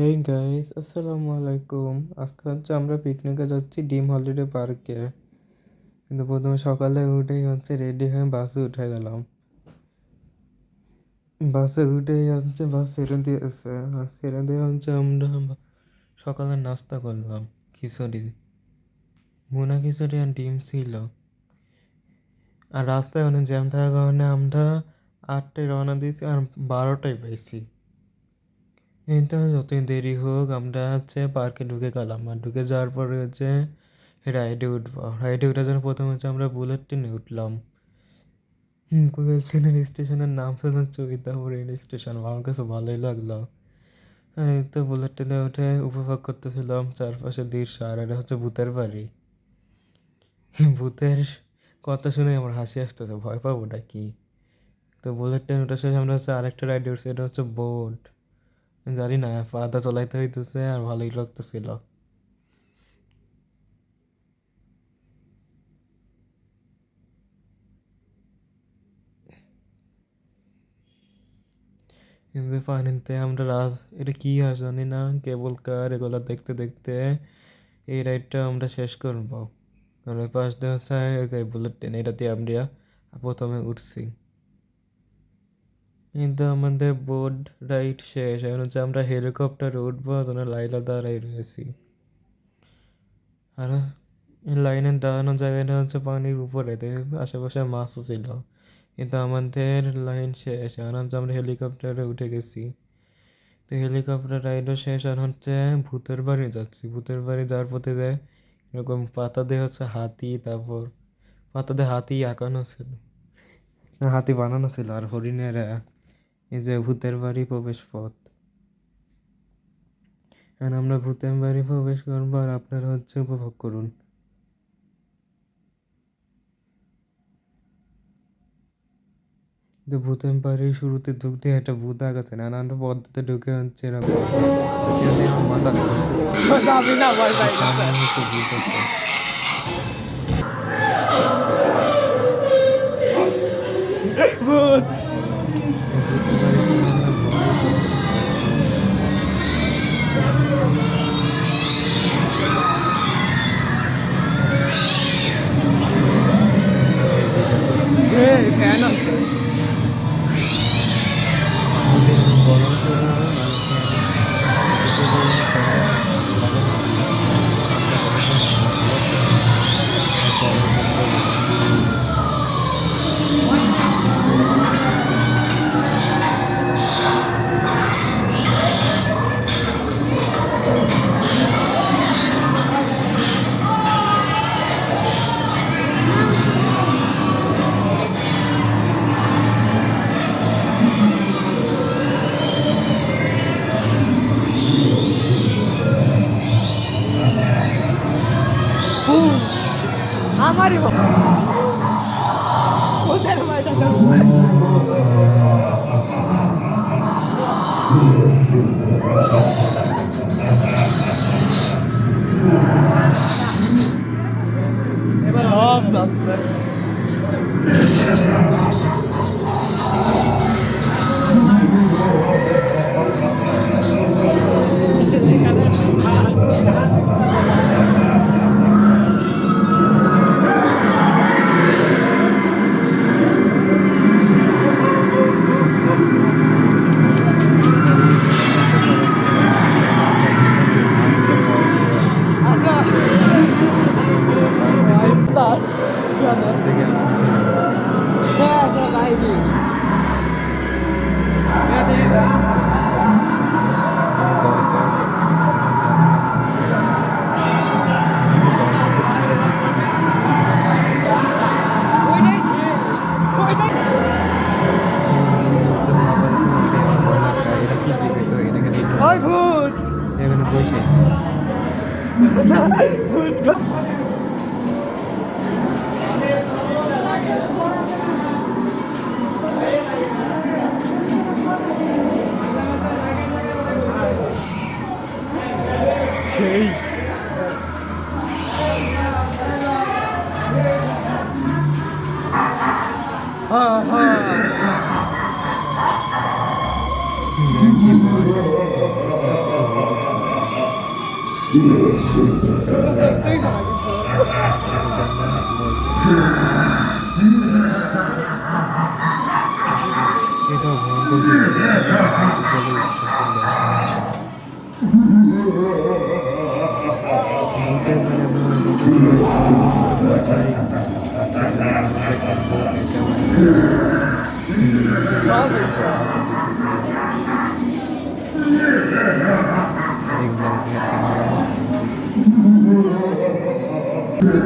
Hey guys আসসালামু আলাইকুম আজকে হচ্ছে আমরা পিকনিকে যাচ্ছি ডিম হলিডে পার্কে কিন্তু প্রথমে সকালে উঠেই হচ্ছে রেডি হয়ে বাসে উঠে গেলাম। বাসে উঠেই হচ্ছে বাস ছেড়ে দিয়েছে। আর ছেড়ে দিয়ে হচ্ছে আমরা সকালে নাস্তা করলাম, খিচুড়ি। মুনা খিচুড়ি আর ডিম ছিল। আর রাস্তায় অনেক জ্যাম থাকার কারণে আমরা আটটায় রওনা দিয়েছি আর বারোটায় পাইছি এটা যতই দেরি হোক আমরা হচ্ছে পার্কে ঢুকে গেলাম আর ঢুকে যাওয়ার পরে হচ্ছে রাইডে উঠবো রাইডে ওঠার জন্য প্রথম হচ্ছে আমরা বুলেট ট্রেনে উঠলাম বুলেট ট্রেনের স্টেশনের নাম হচ্ছে চৈতাপুর রেল স্টেশন আমার কাছে ভালোই লাগল তো বুলেট ট্রেনে উঠে উপভোগ করতেছিলাম চারপাশে দৃশ্য আর এটা হচ্ছে ভূতের বাড়ি ভূতের কথা শুনে আমার হাসি আসতেছে ভয় পাবো নাকি তো বুলেট ট্রেন ওঠার শেষে আমরা হচ্ছে আরেকটা রাইডে উঠছি এটা হচ্ছে বোট জানি না পাটা চলাইতে হইতেছে আর ভালোই লাগতেছিল। কিন্তু পানিতে আমরা রাজ, এটা কি হয় জানি না, কেবল কার, এগুলো দেখতে দেখতে এই রাইডটা আমরা শেষ করব। আর ওই পাশ দিয়ে হচ্ছে বুলেট ট্রেন এটাতে আমরা প্রথমে উঠছি। কিন্তু আমাদের বোট রাইড শেষ, এখন হচ্ছে আমরা হেলিকপ্টারে উঠবো তখন লাইলা দাঁড়াই রয়েছি। আর লাইনের দাঁড়ানোর জায়গাটা হচ্ছে পানির উপরে আশেপাশে মাছও ছিল। কিন্তু আমাদের লাইন শেষ, এখন হচ্ছে আমরা হেলিকপ্টারে উঠে গেছি। তো হেলিকপ্টার রাইডও শেষ আর হচ্ছে ভূতের বাড়ি যাচ্ছি। ভূতের বাড়ি যাওয়ার পথে যায় এরকম পাতা দিয়ে হচ্ছে হাতি, তারপর পাতা দিয়ে হাতি আঁকানো ছিল। হাতি বানানো ছিল আর হরিণের। এই যে ভূতের বাড়ি প্রবেশ পথ। আর আমরা ভূতের বাড়ি প্রবেশ করব আর আপনারা হচ্ছে উপভোগ করুন। কিন্তু ভূতের বাড়ির শুরুতে ঢুকতে একটা ভূত আগাছে, নানান পদ্ধতিতে ঢুকে হচ্ছে এরকম। মাথা ভূত! ফ্যান আছে এটা ভয়ঙ্কর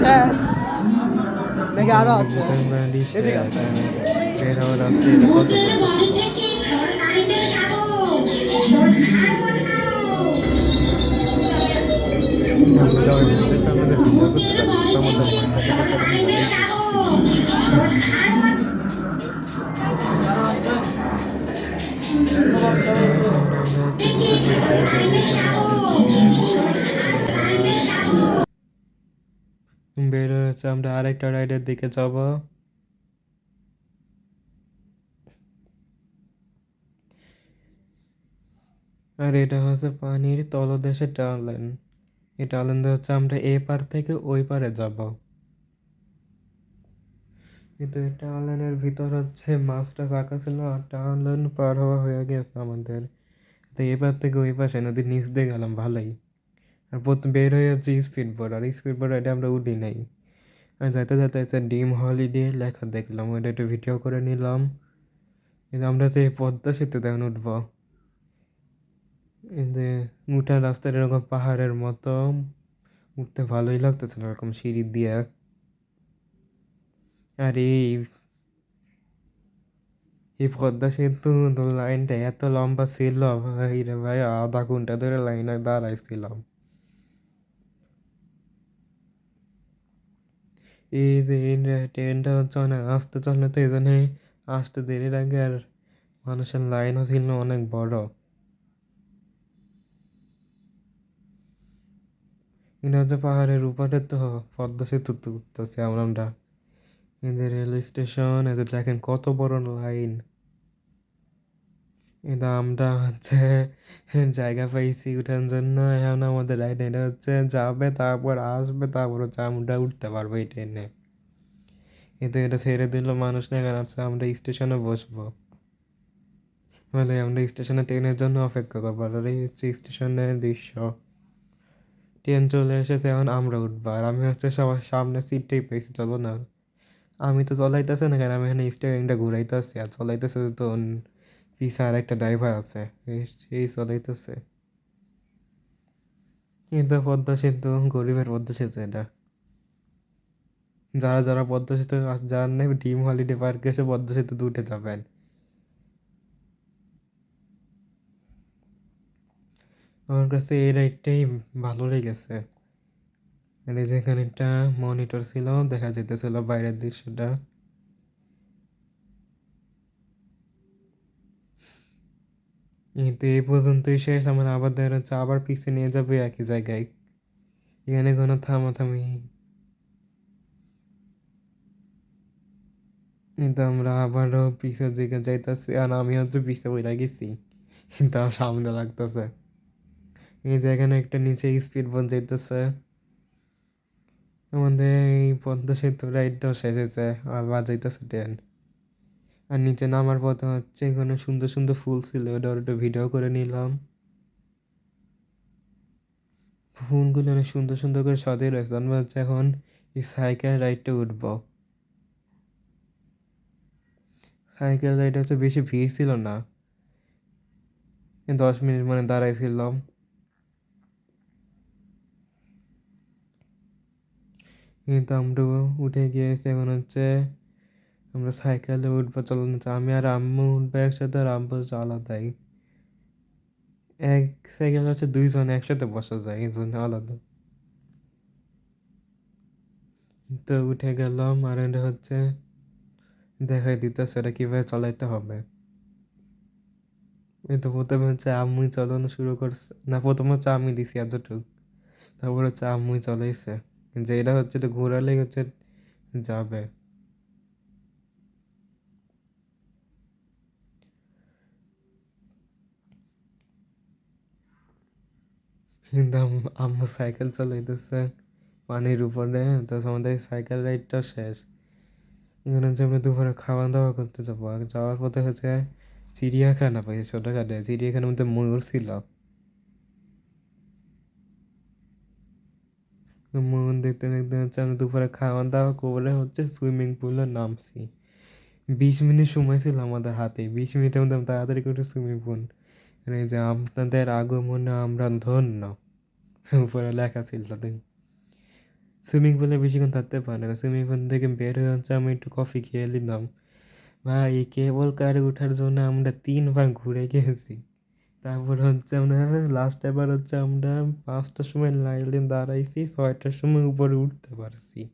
শেষ নাকি আরও আছে এদিকে আছে। বের হওয়ার রাস্তায় এটা কত ভূতের বাড়ি আমরা আরেকটা রাইডের দিকে যাব। আর এটা হচ্ছে পানির তলদেশে টার্লেন এই টার্লেন হচ্ছে আমরা এ পার থেকে ওই পারে যাব। কিন্তু এই টার্লেনের ভিতর হচ্ছে মাছটা ফাঁকা ছিল আর টার্লেন পার হওয়া হয়ে গেছে আমাদের। তো এপার থেকে ওই পাশে নদীর নিচ দিয়ে গেলাম, ভালোই। আর প্রথম বের হয়ে যাচ্ছে স্পিড বোর্ড আর স্পিড বোর্ড এটা আমরা উঠি নাই। যাতে যাতে একটা ডিম হলিডে লেখা দেখলাম ওটা একটু ভিডিও করে নিলাম। আমরা যে পদ্মা সেতু দেখুন উঠবো, এই যে উঠার রাস্তার এরকম পাহাড়ের মতো, উঠতে ভালোই লাগতেছিল এরকম সিঁড়ি দিয়ে। আর এই এই পদ্মা সেতু লাইনটা এত লম্বা ছিল, ভাই রে ভাই, আধা ঘণ্টা ধরে লাইনে দাঁড়াইছিলাম। এই যে ট্রেনটা হচ্ছে অনেক আসতে চলে তো এই আসতে দেরি লাগে আর মানুষের লাইনও ছিল অনেক বড়। এটা হচ্ছে পাহাড়ের উপরে তো পদ্ম সেতু উঠতেছে আমরা আমরা। এই যে রেল স্টেশন, এদের দেখেন কত বড় লাইন। এটা আমরা হচ্ছে জায়গা পাইছি উঠার জন্য। এখন আমাদের লাইন এটা হচ্ছে যাবে, তারপর আসবে, তারপর হচ্ছে আমরা উঠতে পারব এই ট্রেনে কিন্তু এটা ছেড়ে দিল মানুষ না, কারণ হচ্ছে আমরা স্টেশনে বসবো। বলে আমরা স্টেশনে ট্রেনের জন্য অপেক্ষা করব। আর এই হচ্ছে স্টেশনের দৃশ্য। ট্রেন চলে এসেছে, এখন আমরা উঠবো। আর আমি হচ্ছে সবার সামনে সিটটাই পেয়েছি চলো না। আমি তো চলাইতেছে না কেন আমি এখানে স্টিয়ারিংটা ঘুরাইতেছি আর চলাইতেছে তো পিছে আর একটা ড্রাইভার আছে। সেই চলাইতেছে। কিন্তু পদ্মা সেতু গরিবের পদ্মা সেতু এটা। যারা যারা পদ্মা সেতু যার নেই ডিম হলিডে পার্কে এসে পদ্মা সেতু উঠে যাবেন। আমার কাছে এই রাইডটাই ভালো লেগেছে। এই যেখানে একটা মনিটর ছিল, দেখা যেতেছিল বাইরের দৃশ্যটা। কিন্তু এই পর্যন্তই শেষ। আমার আবার দেখা হচ্ছে, আবার পিছিয়ে নিয়ে যাবে একই জায়গায়। এখানে কোনো থামাথামি কিন্তু আমরা আবারও পিছের দিকে যাইতেছি, আর আমি হচ্ছে পিছে বইরা গেছি। কিন্তু আমার সামনে লাগতেছে। এই যে এখানে একটা নিচে স্পিড বোট যাইতেছে। আমাদের এই পদ্মা সেতু রাইডটাও শেষ হয়েছে, আর বাজাইতেছে ট্রেন আর নিচে নামার পথে হচ্ছে এখানে সুন্দর সুন্দর ফুল ছিল। ওটা একটু ভিডিও করে নিলাম। ফুলগুলো অনেক সুন্দর সুন্দর করে সাজিয়ে রয়েছে আমরা হচ্ছে এখন এই সাইকেল রাইডটা উঠবো। সাইকেল রাইড হচ্ছে বেশি ভিড় ছিল না। দশ মিনিট মানে দাঁড়াইছিলাম। কিন্তু আমরা উঠে গিয়েছি এখন হচ্ছে আমরা সাইকেলে উঠবো চলুন আমি আর আম্মু উঠবো একসাথে আর আব্বু আলাদাই এক সাইকেল হচ্ছে দুইজন একসাথে বসা যায়, এই জন্য আলাদা। তো উঠে গেলাম আর এটা হচ্ছে দেখাই দিতেছে এটা কীভাবে চালাইতে হবে। এই তো প্রথমে হচ্ছে আম্মুই চালানো শুরু করছে। না, প্রথমে হচ্ছে আমি দিছি এতটুকু। তারপর হচ্ছে আম্মুই চালাইছে। যে এটা হচ্ছে এটা ঘোরালেই হচ্ছে যাবে। কিন্তু আম্মু সাইকেল চালাইতেছে পানির উপরে, তো আমাদের সাইকেল রাইডটা শেষ। এখানে হচ্ছে আমরা দুপুরে খাওয়া দাওয়া করতে যাব। আর যাওয়ার পথে হচ্ছে চিড়িয়াখানা পাই, ছোটোখাটো। চিড়িয়াখানার মধ্যে ময়ূর ছিল। ময়ূর দেখতে দেখতে হচ্ছে আমরা দুপুরে খাওয়া দাওয়া করে হচ্ছে সুইমিং পুলে নামছি। বিশ মিনিট সময় ছিল আমাদের হাতে। বিশ মিনিটের মধ্যে তাড়াতাড়ি করে সুইমিং পুল যে আপনাদের আগমনে আমরা ধন্য। উপরে লেখা ছিল সুইমিং পুলে বেশিক্ষণ থাকতে পারে না। সুইমিং পুল থেকে বের হয়ে হচ্ছে আমি একটু কফি খেয়ে নিলাম। ভাই, কেবল কারে ওঠার জন্য আমরা তিনবার ঘুরে গেছি। তারপর হচ্ছে আমরা লাস্ট এবার হচ্ছে আমরা পাঁচটার সময় লাইনে দাঁড়াইছি, ছয়টার সময় উপরে উঠতে পারছি।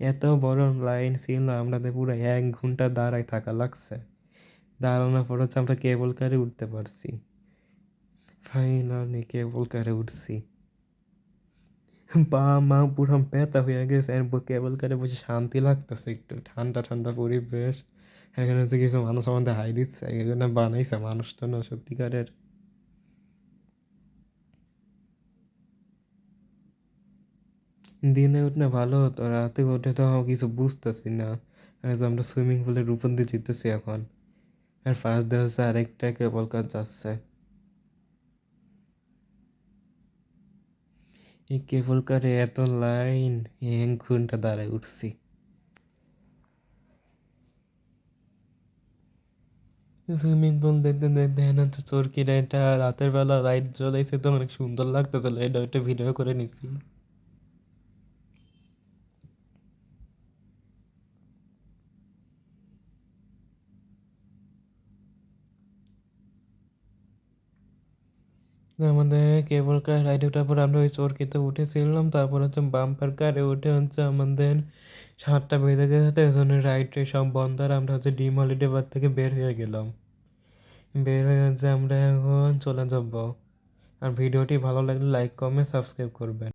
এত বড় লাইন ছিল আমাদের পুরো এক ঘণ্টা দাঁড়ায় থাকা লাগছে। দাঁড়ানোর পর হচ্ছে আমরা কেবল কারে উঠতে পারছি? ফাইনালি কেবল কারে উঠছি। পা মা, পুরো ব্যথা হয়ে গেছে, আর কেবল কারে বসে শান্তি লাগতেছে একটু। ঠান্ডা ঠান্ডা পরিবেশ। এখানে হচ্ছে কিছু মানুষ আমাদের হাই দিচ্ছে, এখানে বানাইছে মানুষটা না, সত্যিকারের। দিনে উঠলে ভালো হতো, রাতে উঠে তো কিছু বুঝতেছি না। আমরা সুইমিং পুলের উপর দিয়ে যেতেছি এখন। আর ফার্স্ট দিয়ে হচ্ছে আরেকটা কেবল কার যাচ্ছে। এই কেবল কারে এত লাইন এক ঘণ্টা দাঁড়ায় উঠছি। সুইমিং পুল দেখতে দেখতে এখানে হচ্ছে চরকি রাইডটা রাতের বেলা লাইট চলাইছে তো অনেক সুন্দর লাগতেছিল এটা ওইটা ভিডিও করে নিছি। আমাদের কেবল কার রাইডে ওঠার পর আমরা ওই চরকিতে উঠেছিলাম, তারপর হচ্ছে বাম্পার কারে উঠে হচ্ছে আমাদের সাতটা বেজে গেছে, তো এই জন্য রাইড সব বন্ধ আর আমরা হচ্ছে ডিম হলিডে বার থেকে বের হয়ে গেলাম। বের হয়ে হচ্ছে আমরা এখন চলে যাব। আর ভিডিওটি ভালো লাগলে লাইক, কমেন্ট, সাবস্ক্রাইব করবেন।